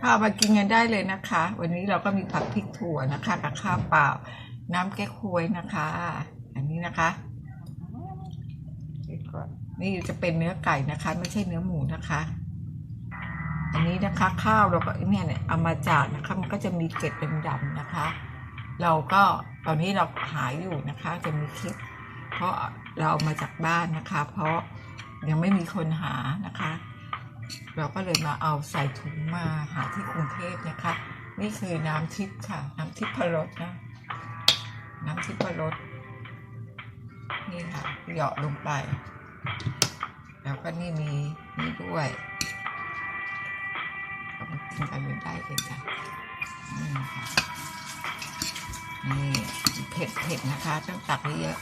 ข้าวมากินกันได้เลยนะคะ วันนี้เราก็มีผักพริกถั่วนะคะ กับข้าวเปล่า น้ำแก้ควยนะคะ อันนี้นะคะนี่จะเป็นเนื้อไก่นะคะ ไม่ใช่เนื้อหมูนะคะ อันนี้นะคะข้าวเราก็เนี่ยเนี่ยเอามาจากนะคะ มันก็จะมีเกล็ดดำๆนะคะ เราก็ตอนนี้เราหาอยู่นะคะ จะมีคลิป เพราะเราเอามาจากบ้านนะคะ เพราะยังไม่มีคนหานะคะ เราก็เลยมาเอาใส่ถุงมาหาที่กรุงเทพนะคะ นี่คือน้ำทิพย์ค่ะ น้ำทิพย์พรสนะ น้ำทิพย์พรสนี่ค่ะเหยาะลงไป แล้วก็นี่มีนี่ด้วยเรามากินกันได้เลยจ้ะนี่ค่ะนี่เผ็ดเผ็ดนะคะ ต้องตักเยอะ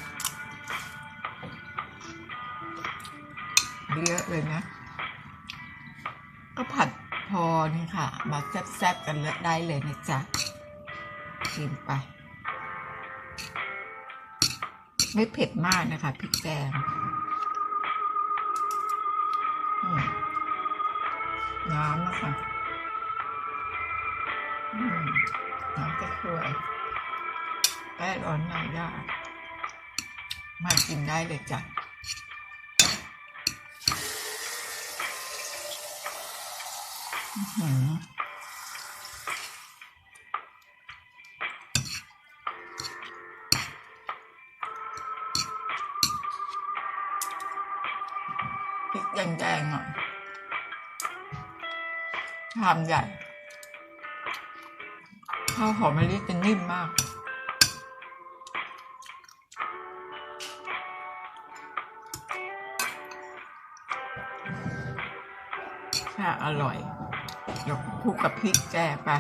เยอะเลยนะ ก็ผัดพอนี่ค่ะ มาแซ่บๆกันเลยได้เลยนะจ๊ะกินไป ไม่เผ็ดมากนะคะพริกแกงน้ำนะคะน้ำจะช่วยแก้ร้อนในได้มากินได้เลยจ้ะ อื้อหือ พริกแดงๆอะชามใหญ่ ข้าวหอมมะลิจะนิ่มมากค่อร่อย ยวคลุกกับพริกแจไป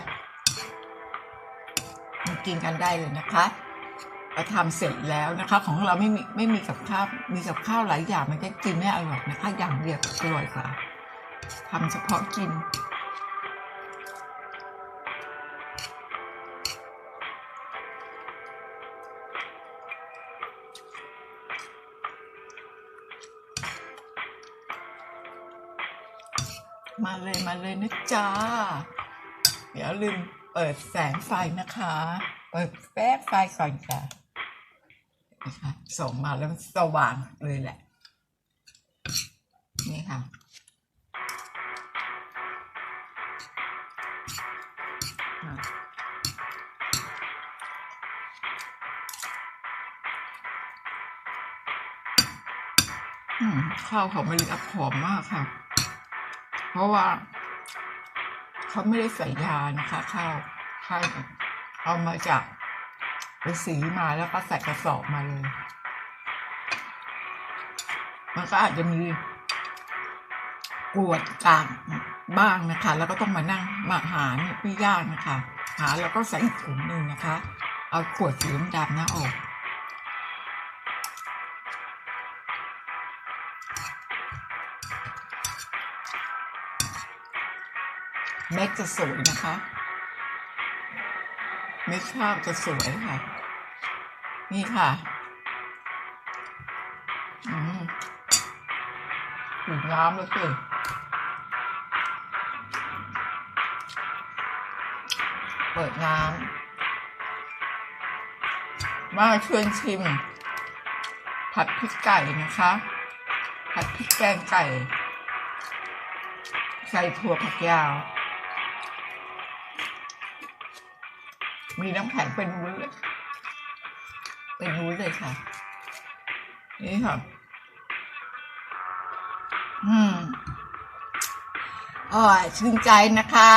มากินกันได้เลยนะคะเราทำเสร็จแล้วนะคะ ของเราไม่มีไม่มีกับข้าวมีกับข้าวหลายอย่างมันก็กินไม่อร่อยนะคะ อย่างเดียวอร่อยกว่าทำเฉพาะกิน มาเลยมาเลยนะจ๊ะเดี๋ยวลืมเปิดแสงไฟนะคะ เปิดแป๊บไฟก่อนจ้ะนะคะส่งมาแล้วสว่างเลยแหละ นี่ค่ะอืมข้าวของมะลิอับหอมมากค่ะ เพราะว่า เขาไม่ได้ใส่ยานะคะข้าวข้าวเอามาจากไปสีมาแล้วก็ใส่กระสอบมาเลย มันก็อาจจะมีกวดกางบ้างนะคะ แล้วก็ต้องมานั่งมาหาเนี่ยไม่ยากนะคะ หาแล้วก็ใส่ถุงหนึ่งนะคะ เอาขวดสีดำนะออก เม็ดจะสวยนะคะ เม็ดข้าวจะสวยค่ะ นี่ค่ะอืมถึงน้ำแล้วสิเปิดน้ำมาชวนชิม ผัดพริกไก่นะคะ ผัดพริกแกงไก่ ใส่ถั่วผักยาว มีน้ำแข็งเป็นวุ้นเลยเป็นวุ้นเลยค่ะ นี่ค่ะ อืมอ๋อชื่นใจนะคะ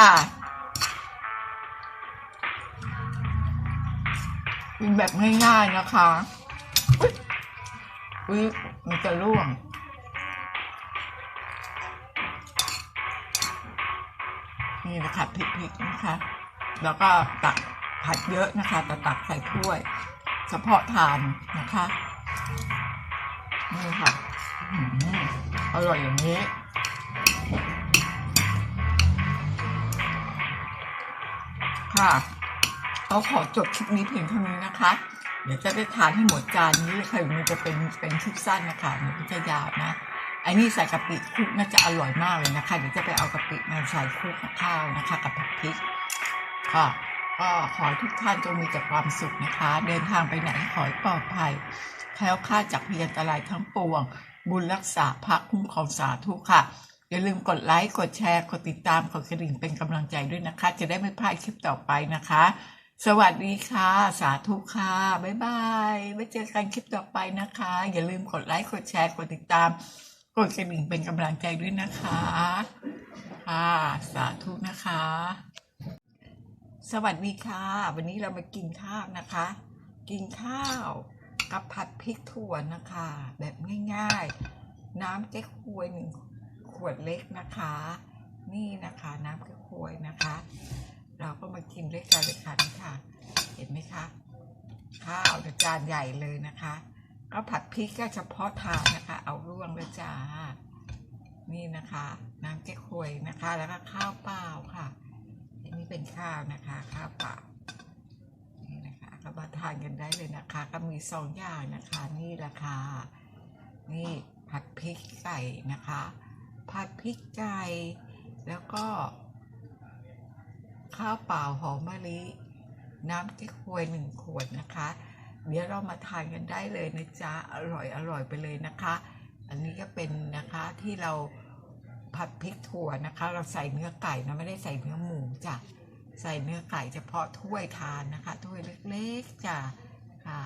กินแบบง่ายๆนะคะอุ๊ยอุ๊ยมันจะร่วงนี่นะคะพริกๆนะคะ แล้วก็ตัก ผัดเยอะนะคะแต่ตักใส่ถ้วย เฉพาะทานนะคะนี่ค่ะอร่อยอย่างนี้ค่ะเราขอจบคลิปนี้เพียงเท่านี้นะคะ เดี๋ยวจะได้ทานให้หมดจานนี้ค่ะมันจะเป็นเป็นคลิปสั้นนะคะมันจะยาวนะไออันนี้ใส่กะปิคุกน่าจะอร่อยมากเลยนะคะ เดี๋ยวจะไปเอากะปิมาใส่คุกกับข้าวนะคะ กับผัดพริกค่ะ ก็ขอทุกท่านจงมีแต่ความสุขนะคะ เดินทางไปไหนขอให้ปลอดภัยแคล้วคลาดจากพยันตรายทั้งปวง บุญรักษาพักคุ้มครองสาธุค่ะ อย่าลืมกดไลค์ กดแชร์ กดติดตาม กดกระดิ่งเป็นกำลังใจด้วยนะคะ จะได้ไม่พลาดคลิปต่อไปนะคะ สวัสดีค่ะ สาธุค่ะ บ๊ายบาย ไว้เจอกันคลิปต่อไปนะคะ อย่าลืมกดไลค์ กดแชร์ กดติดตาม กดกระดิ่งเป็นกำลังใจด้วยนะคะ ค่ะ สาธุนะคะ สวัสดีค่ะ วันนี้เรามากินข้าวนะคะ กินข้าวกับผัดพริกถั่วนะคะ แบบง่ายๆ น้ำเก๊กฮวยหนึ่งขวดเล็กนะคะ นี่นะคะน้ำเก๊กฮวยนะคะ เราก็มากินด้วยกันเลยค่ะนี่ค่ะ เห็นไหมคะข้าวจานใหญ่เลยนะคะ ก็ผัดพริกก็เฉพาะทานนะคะ เอาร่วงเลยจ้านี่นะคะ น้ำเก๊กฮวยนะคะ แล้วก็ข้าวเปลา เป็นข้าวนะคะข้าวเปล่านี่นะคะก็มาทานกันได้เลยนะคะ ก็มีสองอย่างนะคะ นี่แหละค่ะนี่ผัดพริกไก่นะคะ ผัดพริกไก่แล้วก็ ข้าวเปล่าหอมมะลิน้ำเก๊กฮวยหนึ่งขวดนะคะ เดี๋ยวเรามาทานกันได้เลยนะจ๊ะอร่อยอร่อยไปเลยนะคะ อันนี้ก็เป็นนะคะที่เราผัดพริกถั่วนะคะ เราใส่เนื้อไก่นะไม่ได้ใส่เนื้อหมูจ้ะ ใส่เนื้อไก่เฉพาะถ้วยทานนะคะ ถ้วยเล็กๆจ้ะค่ะ